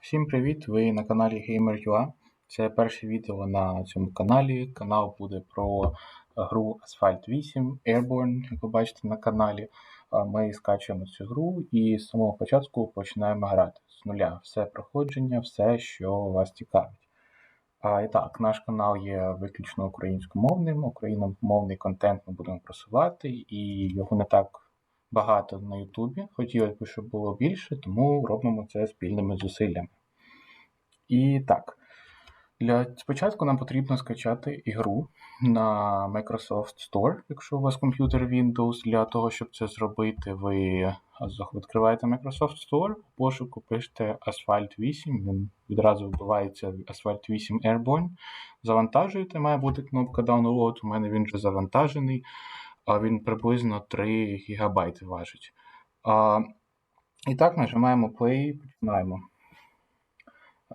Всім привіт! Ви на каналі Gamer.ua. Це перше відео на цьому каналі. Канал буде про гру Asphalt 8 Airborne, як ви бачите на каналі. Ми скачуємо цю гру і з самого початку починаємо грати з нуля. Все проходження, все, що вас цікавить. А, і так, наш канал є виключно українськомовним. Україномовний контент ми будемо просувати, і його не так багато на Ютубі. Хотілося б, щоб було більше, тому робимо це спільними зусиллями. І так, для спочатку нам потрібно скачати ігру на Microsoft Store, якщо у вас комп'ютер Windows. Для того, щоб це зробити, ви відкриваєте Microsoft Store, в пошуку пишете Asphalt 8, він відразу вбивається Asphalt 8 Airborne. Завантажуєте, має бути кнопка Download, у мене він вже завантажений, він приблизно 3 ГБ важить. А, І так, нажимаємо Play, починаємо.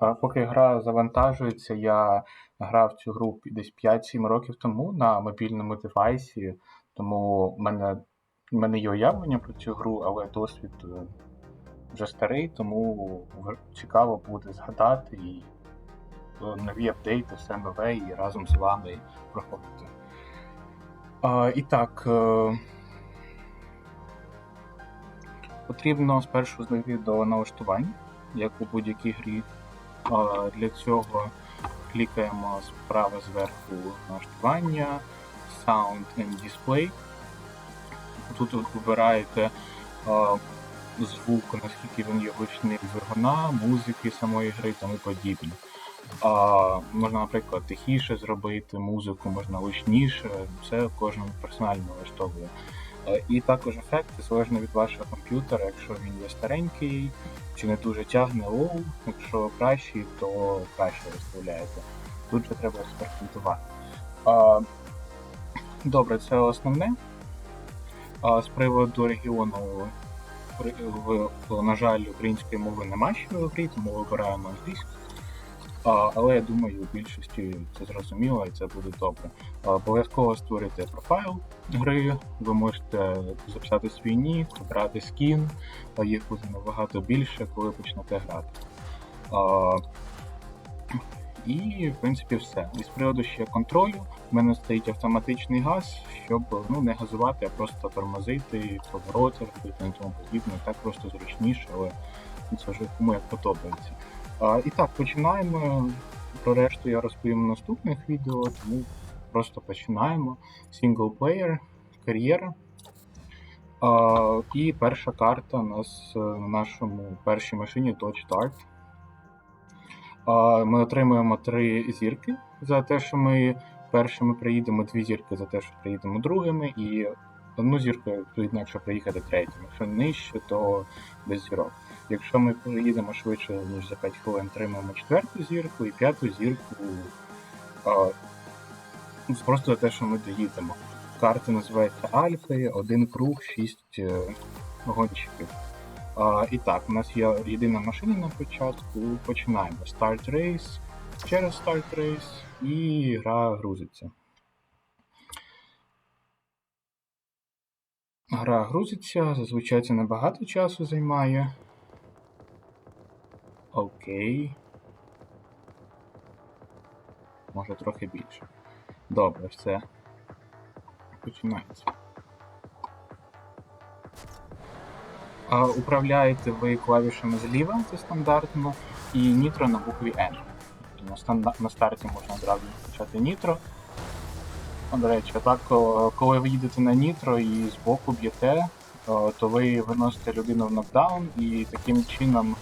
А Поки гра завантажується, я грав цю гру десь 5-7 років тому на мобільному девайсі, тому в мене, в мене є уявлення про цю гру, але досвід е, вже старий, тому цікаво буде згадати і е, нові апдейти, все нове і разом з вами проходити. А, е, потрібно спершу знайти до налаштувань, як у будь-якій грі. Для цього клікаємо справа зверху налаштування, Sound and Display. Тут ви вибираєте звук, наскільки він є гучний двигуна, музики самої гри і тому подібне. А, можна, наприклад, тихіше зробити музику, можна гучніше, все кожен персонально влаштовує. Е, І також ефекти залежно від вашого комп'ютера, якщо він є старенький, чи не дуже тягне лоу, якщо кращий, то краще виставляєте. Тут же треба експериментувати. Добре, це основне. А, з приводу регіону, на жаль, української мови нема ще в грі, тому вибираємо англійську. Але я думаю, у більшості це зрозуміло і це буде добре. Обов'язково створюйте профайл гри, ви можете записати свій нік, обрати скін, їх буде набагато більше, коли почнете грати. І, в принципі, все. І з приводу ще контролю, в мене стоїть автоматичний газ, щоб ну, не газувати, а просто тормозити, повороти робити і тому подібне. Так просто зручніше, але це вже кому як подобається. А, і так, починаємо. Про решту я розповім в наступних відео, тому просто починаємо. Сінглплеєр, кар'єра. А, і перша карта у нас е, на нашому першій машині Dodge Dart. А, Ми отримуємо три зірки за те, що ми першими приїдемо, дві зірки за те, що приїдемо другими, і одну зірку, відповідно, якщо приїхати третім. Якщо нижче, то без зірок. Якщо ми приїдемо швидше, ніж за 5 хвилин, отримаємо четверту зірку і п'яту зірку а, ну, просто за те, що ми доїдемо. Карта називається Альфа, один круг, шість е, гонщиків. А, і так, у нас є єдина машина на початку. Починаємо. Start Race, через Start Race і гра грузиться. Гра грузиться, зазвичай це небагато часу займає. Окей. Може трохи більше. Добре, все. Починається. А, управляєте ви клавішами зліва, це стандартно, і нітро на букві N. На, станда- на старті можна одразу почати нітро. До речі, так, коли ви їдете на нітро і збоку б'єте, то ви виносите людину в нокдаун і таким чином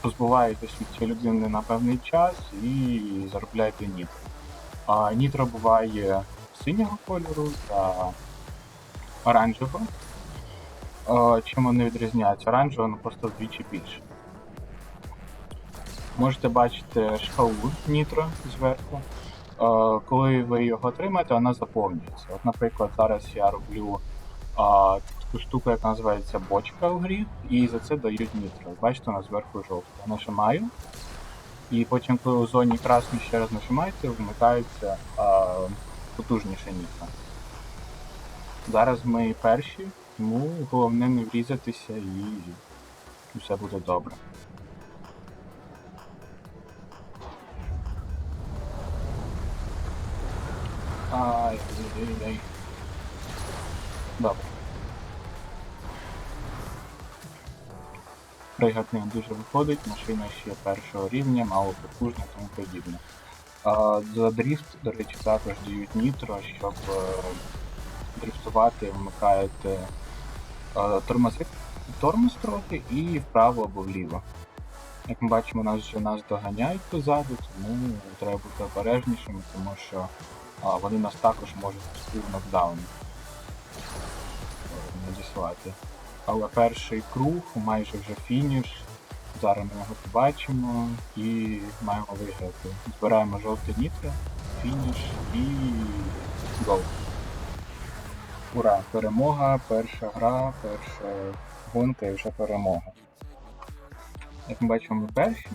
позбуваєтесь від цієї людини на певний час і заробляєте нітро. А нітро буває синього кольору та оранжевого. Чим вони відрізняються? Оранжево ну, просто вдвічі більше. Можете бачити шкалу нітро зверху. Коли ви його отримаєте, вона заповнюється. От, наприклад, зараз я роблю а, таку штуку, яка називається бочка в грі, і за це дають нітро. Бачите, вона зверху жовта. Я нажимаю. І потім, коли у зоні красні ще раз нажимаєте, вмикається а, потужніше нітро. Зараз ми перші, тому головне не врізатися і все буде добре. Ай, ай, ай. Добре. Пригад не дуже виходить, машина ще першого рівня, мало потужна, тому подібне. За дріфт, до речі, також дають нітро, щоб е, дрифтувати, вмикаєте е, тормози, тормоз трохи і вправо або вліво. Як ми бачимо, нас вже нас доганяють позаду, тому треба бути обережнішими, тому що а, вони нас також можуть пустити в нокдаун е. Але перший круг, майже вже фініш. Зараз ми його побачимо і маємо виграти. Збираємо жовте нітро, фініш і гол. Ура! Перемога, перша гра, перша гонка і вже перемога. Як ми бачимо, ми перші.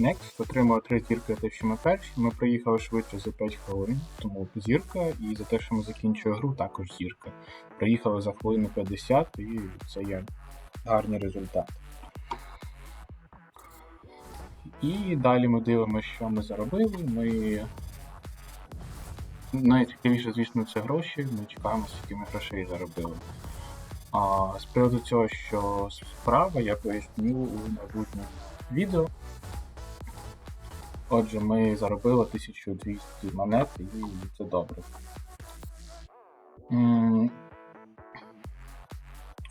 Next отримали три зірки те, що ми перші. Ми приїхали швидше за 5 хвилин, тому зірка, і за те, що ми закінчили гру, також зірка. Приїхали за хвилину 50 і це є гарний результат. І далі ми дивимося, що ми заробили. Ми найцікавіше, звісно, це гроші. Ми чекаємо, скільки ми грошей заробили. А з приводу цього, що справа, я поясню у майбутньому відео. Отже, ми заробили 1200 монет і це добре.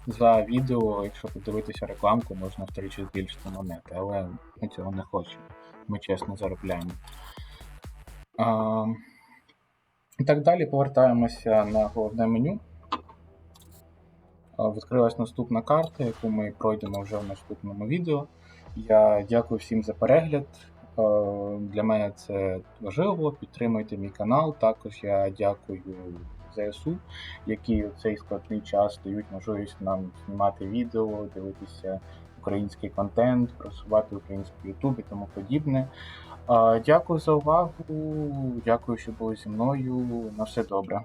За відео, якщо подивитися рекламку, можна втричі збільшити монети, але ми цього не хочемо. Ми чесно заробляємо. А, і так далі повертаємося на головне меню. Відкрилась наступна карта, яку ми пройдемо вже в наступному відео. Я дякую всім за перегляд. Е, Для мене це важливо. Підтримуйте мій канал. Також я дякую ЗСУ, які у цей складний час дають можливість нам знімати відео, дивитися український контент, просувати український YouTube і тому подібне. Е, Дякую за увагу. Дякую, що були зі мною. На все добре.